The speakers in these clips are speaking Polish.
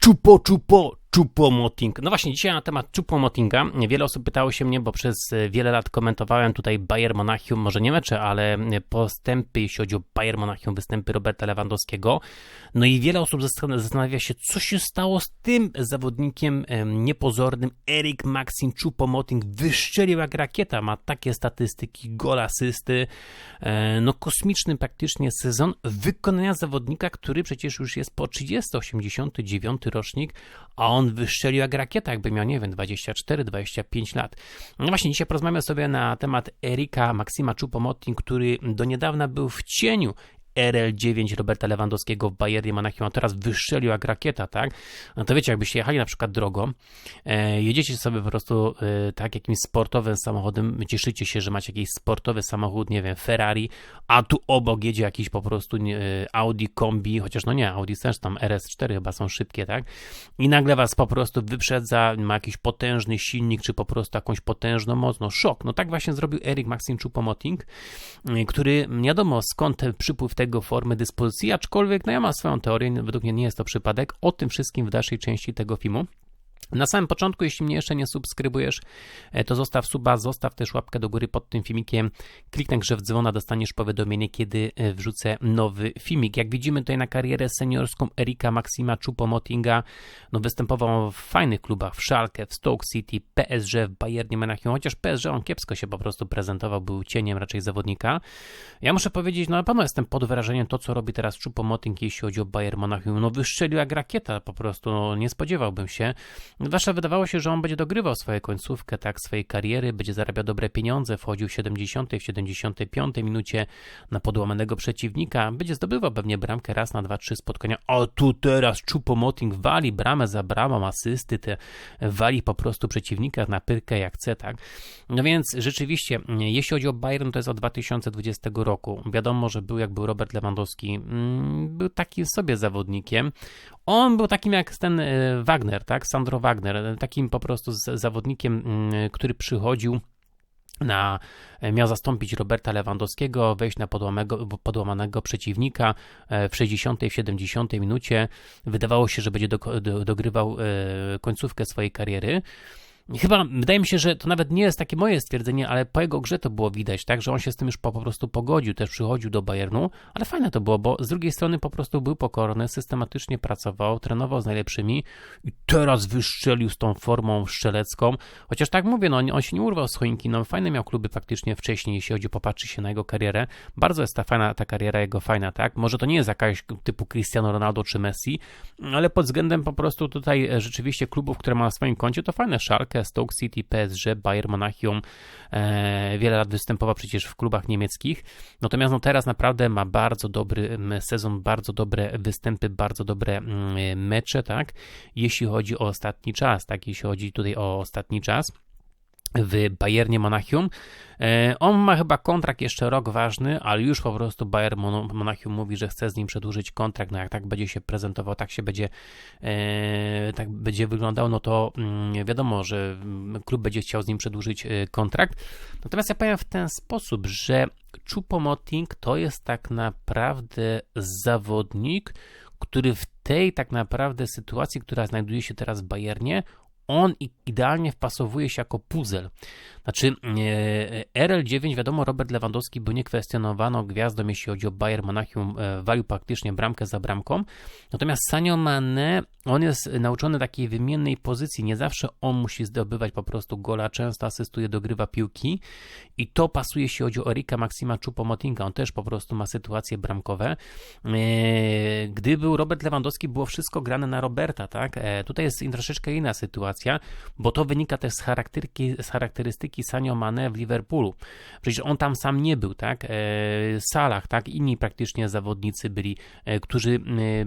Chupo, chupo, Chupomoting. No właśnie, dzisiaj na temat Chupomotinga. Wiele osób pytało się mnie, bo przez wiele lat komentowałem tutaj Bayern Monachium, może nie mecze, ale postępy, jeśli chodzi o Bayern Monachium, występy Roberta Lewandowskiego. No i wiele osób zastanawia się, co się stało z tym zawodnikiem niepozornym. Erik Maxim Chupomoting wyszczelił jak rakieta, ma takie statystyki, gol, asysty. E, no kosmiczny praktycznie sezon wykonania zawodnika, który przecież już jest po 30-89 rocznik, a on wystrzelił jak rakieta, jakby miał, nie wiem, 24-25 lat. No właśnie, dzisiaj porozmawiamy sobie na temat Erika Maksima Chupomoting, który do niedawna był w cieniu RL9 Roberta Lewandowskiego w Bayernie Monachium, a teraz wystrzelił jak rakieta, tak? No to wiecie, jakbyście jechali na przykład drogą, e, jedziecie sobie po prostu e, tak jakimś sportowym samochodem, cieszycie się, że macie jakiś sportowy samochód, nie wiem, Ferrari, a tu obok jedzie jakiś po prostu nie, Audi kombi, chociaż no nie, Audi też tam RS4 chyba są szybkie, tak? I nagle was po prostu wyprzedza, ma jakiś potężny silnik, czy po prostu jakąś potężną moc, no szok. No tak właśnie zrobił Erik Maxim Choupo-Moting, e, który wiadomo skąd przypływ tego jego formy dyspozycji, aczkolwiek no ja mam swoją teorię, według mnie nie jest to przypadek, o tym wszystkim w dalszej części tego filmu. Na samym początku, jeśli mnie jeszcze nie subskrybujesz, e, to zostaw suba, zostaw też łapkę do góry pod tym filmikiem, kliknij grzew dzwona, dostaniesz powiadomienie, kiedy e, wrzucę nowy filmik. Jak widzimy tutaj na karierę seniorską Erika Maxima Choupo-Motinga, no występował w fajnych klubach, w Schalke, w Stoke City, PSG, w Bayernie Monachium, chociaż PSG on kiepsko się po prostu prezentował, był cieniem raczej zawodnika. Ja muszę powiedzieć, no na pewno jestem pod wrażeniem to, co robi teraz Choupo-Moting, jeśli chodzi o Bayern Monachium, no wystrzelił jak rakieta po prostu, no nie spodziewałbym się. Zwłaszcza wydawało się, że on będzie dogrywał swoją końcówkę, tak, swojej kariery, będzie zarabiał dobre pieniądze, wchodził w 70, w 75 minucie na podłamanego przeciwnika, będzie zdobywał pewnie bramkę raz na dwa, trzy spotkania, a tu teraz Chupomoting wali bramę za bramą, asysty, te wali po prostu przeciwnika na pyrkę jak chce, tak. No więc rzeczywiście, jeśli chodzi o Bayern, to jest od 2020 roku. Wiadomo, że był jak był Robert Lewandowski, mm, był takim sobie zawodnikiem. On był takim jak ten e, Wagner, tak, Sandro Wagner, takim po prostu zawodnikiem, mm, który przychodził na, e, miał zastąpić Roberta Lewandowskiego, wejść na podłamanego przeciwnika e, w 60. i 70. minucie. Wydawało się, że będzie do, do, dogrywał końcówkę swojej kariery. Chyba wydaje mi się, że to nawet nie jest takie moje stwierdzenie, ale po jego grze to było widać, tak, że on się z tym już po, po prostu pogodził, też przychodził do Bayernu, ale fajne to było, bo z drugiej strony po prostu był pokorny, systematycznie pracował, trenował z najlepszymi i teraz wyszczelił z tą formą strzelecką, chociaż tak mówię, no on się nie urwał z choinki, no fajne miał kluby faktycznie wcześniej, jeśli chodzi popatrzy się na jego karierę, bardzo jest ta fajna, ta kariera jego fajna, tak, może to nie jest jakaś typu Cristiano Ronaldo czy Messi, ale pod względem po prostu tutaj e, rzeczywiście klubów, które ma na swoim koncie, to fajne szalkę, Stoke City, PSG, Bayern Monachium. E, wiele lat występował przecież w klubach niemieckich. Natomiast no teraz naprawdę ma bardzo dobry sezon, bardzo dobre występy, bardzo dobre mecze, tak? Jeśli chodzi o ostatni czas, tak? Jeśli chodzi tutaj o ostatni czas w Bayernie Monachium. E, on ma chyba kontrakt jeszcze rok ważny, ale już po prostu Bayern Monachium mówi, że chce z nim przedłużyć kontrakt. No jak tak będzie się prezentował, tak się będzie, e, tak będzie wyglądał, no to mm, wiadomo, że klub będzie chciał z nim przedłużyć e, kontrakt. Natomiast ja powiem w ten sposób, że Choupo-Moting to jest tak naprawdę zawodnik, który w tej tak naprawdę sytuacji, która znajduje się teraz w Bayernie, on idealnie wpasowuje się jako puzzle. Znaczy, e, RL9, wiadomo, Robert Lewandowski był niekwestionowaną gwiazdą, jeśli chodzi o Bayern Monachium, e, walił praktycznie bramkę za bramką. Natomiast Sanio Mane, on jest nauczony takiej wymiennej pozycji. Nie zawsze on musi zdobywać po prostu gola, często asystuje, dogrywa piłki i to pasuje, jeśli chodzi o Erika Maxima Choupo-Motinga. On też po prostu ma sytuacje bramkowe. E, gdy był Robert Lewandowski, było wszystko grane na Roberta, tak? Tutaj jest troszeczkę inna sytuacja, bo to wynika też z, z charakterystyki Sanio Mane w Liverpoolu. Przecież on tam sam nie był, tak? E, Salah, tak? Inni praktycznie zawodnicy byli, e, którzy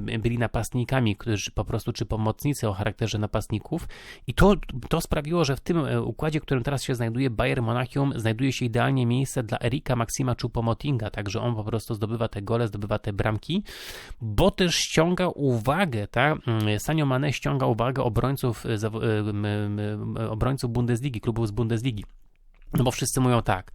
e, byli napastnikami, którzy po prostu, czy pomocnicy o charakterze napastników i to, to sprawiło, że w tym układzie, w którym teraz się znajduje Bayern Monachium, znajduje się idealnie miejsce dla Erika Maxima Choupo-Motinga, także on po prostu zdobywa te gole, zdobywa te bramki, bo też ściąga uwagę, tak? Sanio Mane ściąga uwagę obrońców obrońców Bundesligi, klubów z Bundesligi. No bo wszyscy mówią tak.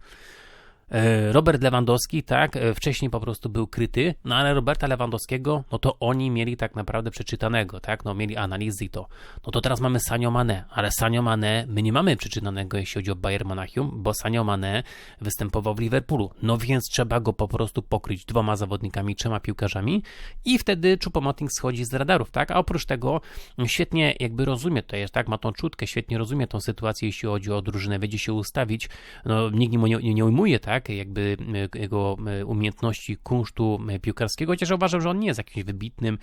E, Robert Lewandowski, tak, e, wcześniej po prostu był kryty, no ale Roberta Lewandowskiego, no to oni mieli tak naprawdę przeczytanego, tak, no mieli analizy i to. No to teraz mamy Sanio Mane, ale Sanio Mane, my nie mamy przeczytanego, jeśli chodzi o Bayern Monachium, bo Sanio Mane występował w Liverpoolu, no więc trzeba go po prostu pokryć dwoma zawodnikami, trzema piłkarzami i wtedy Choupo-Moting schodzi z radarów, tak, a oprócz tego świetnie jakby rozumie to jest, tak, ma tą czutkę, świetnie rozumie tą sytuację, jeśli chodzi o drużynę, będzie się ustawić, no nikt mu nie, nie ujmuje, tak, jakby e, jego e, umiejętności kunsztu e, piłkarskiego, chociaż uważam, że on nie jest jakimś wybitnym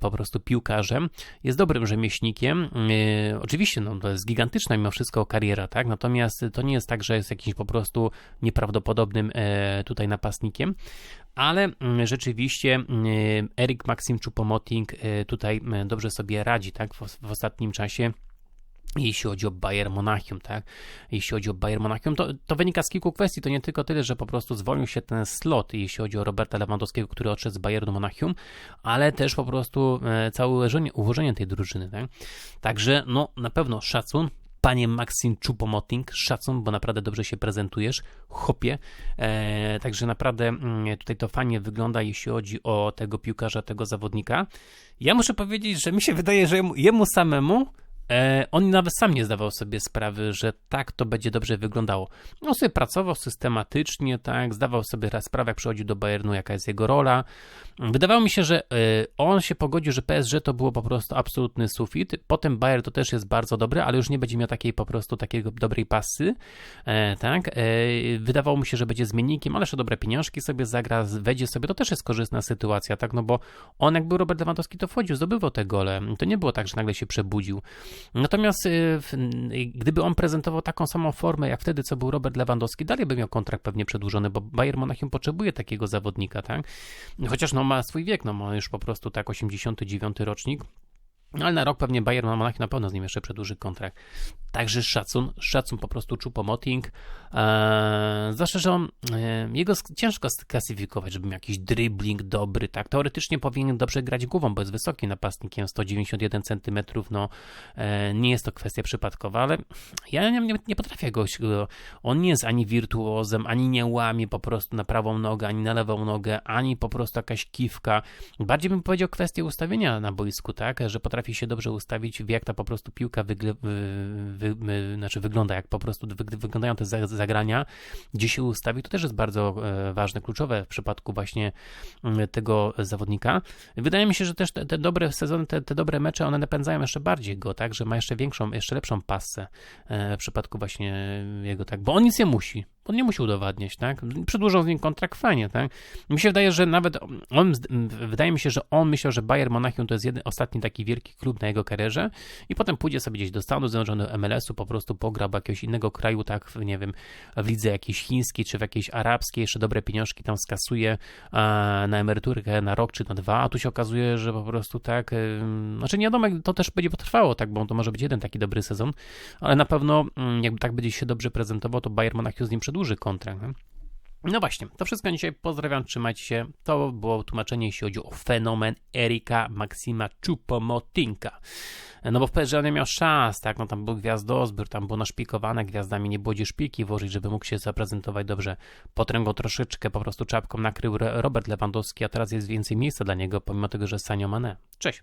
po prostu piłkarzem, jest dobrym rzemieślnikiem, oczywiście, no to jest gigantyczna mimo wszystko kariera, tak, natomiast to nie jest tak, że jest jakimś po prostu nieprawdopodobnym tutaj napastnikiem, ale rzeczywiście Erik Maxim Choupo-Moting tutaj dobrze sobie radzi, tak, w, w ostatnim czasie jeśli chodzi o Bayern Monachium, tak? Jeśli chodzi o Bayern Monachium, to, to wynika z kilku kwestii. To nie tylko tyle, że po prostu zwolnił się ten slot, jeśli chodzi o Roberta Lewandowskiego, który odszedł z Bayernu Monachium, ale też po prostu e, całe ułożenie, ułożenie tej drużyny, tak? Także, no, na pewno szacun. Panie Maxim Choupo-Moting, szacun, bo naprawdę dobrze się prezentujesz, chopie. E, także naprawdę mm, tutaj to fajnie wygląda, jeśli chodzi o tego piłkarza, tego zawodnika. Ja muszę powiedzieć, że mi się wydaje, że jemu, jemu samemu on nawet sam nie zdawał sobie sprawy, że tak to będzie dobrze wyglądało. On sobie pracował systematycznie, tak, zdawał sobie sprawę, jak przychodził do Bayernu, jaka jest jego rola. Wydawało mi się, że e, on się pogodził, że PSG to było po prostu absolutny sufit. Potem Bayern to też jest bardzo dobry, ale już nie będzie miał takiej po prostu takiego dobrej pasy, e, tak. Wydawało mi się, że będzie zmiennikiem, ale jeszcze dobre pieniążki sobie zagra, wejdzie sobie, to też jest korzystna sytuacja, tak, no bo on jak był Robert Lewandowski, to wchodził, zdobywał te gole. To nie było tak, że nagle się przebudził. Natomiast y, gdyby on prezentował taką samą formę jak wtedy, co był Robert Lewandowski, dalej by miał kontrakt pewnie przedłużony, bo Bayern Monachium potrzebuje takiego zawodnika, tak? Chociaż no ma swój wiek, no ma już po prostu tak 89 rocznik. No, ale na rok pewnie Bayern Monachium na pewno z nim jeszcze przedłuży kontrakt. Także szacun, szacun po prostu Choupo-Moting. Eee, zwłaszcza, że on, e, jego ciężko sklasyfikować, żeby miał jakiś dribbling dobry, tak? Teoretycznie powinien dobrze grać głową, bo jest wysokim napastnikiem, 191 cm, no e, nie jest to kwestia przypadkowa, ale ja nie, nie, potrafię go, on nie jest ani wirtuozem, ani nie łamie po prostu na prawą nogę, ani na lewą nogę, ani po prostu jakaś kiwka. Bardziej bym powiedział kwestię ustawienia na boisku, tak? Że potrafi się dobrze ustawić, wie jak ta po prostu piłka wygle, wy, wy, znaczy wygląda, jak po prostu wy, wyglądają te zagrania, gdzie się ustawi, to też jest bardzo e, ważne, kluczowe w przypadku właśnie mm, tego zawodnika. Wydaje mi się, że też te, te dobre sezony, te, te, dobre mecze, one napędzają jeszcze bardziej go, tak, że ma jeszcze większą, jeszcze lepszą pasę e, w przypadku właśnie jego, tak, bo on nic nie musi. On nie musi udowadniać, tak? Przedłużą z nim kontrakt, fajnie, tak? Mi się wydaje, że nawet on, wydaje mi się, że on myślał, że Bayern Monachium to jest jeden, ostatni taki wielki klub na jego karierze i potem pójdzie sobie gdzieś do Stanów Zjednoczonych, MLS-u, po prostu pogra do jakiegoś innego kraju, tak, nie wiem, w lidze jakiejś chińskiej, czy w jakiejś arabskiej, jeszcze dobre pieniążki tam skasuje na emeryturkę na rok czy na dwa, a tu się okazuje, że po prostu tak, znaczy nie wiadomo, to też będzie potrwało, tak, bo to może być jeden taki dobry sezon, ale na pewno mm, jakby tak będzie się dobrze prezentował, to Bayern Monachium z nim przedłuży duży kontrakt. No właśnie, to wszystko dzisiaj. Pozdrawiam, trzymajcie się. To było tłumaczenie, jeśli chodzi o fenomen Erika Maksima Chupomotinka. No bo w PSG on nie miał szans, tak? No tam był gwiazdozbiór, tam było naszpikowane gwiazdami, nie było szpiki włożyć, żeby mógł się zaprezentować dobrze. Potręgą troszeczkę, po prostu czapką nakrył Robert Lewandowski, a teraz jest więcej miejsca dla niego, pomimo tego, że Sanio Mane. Cześć!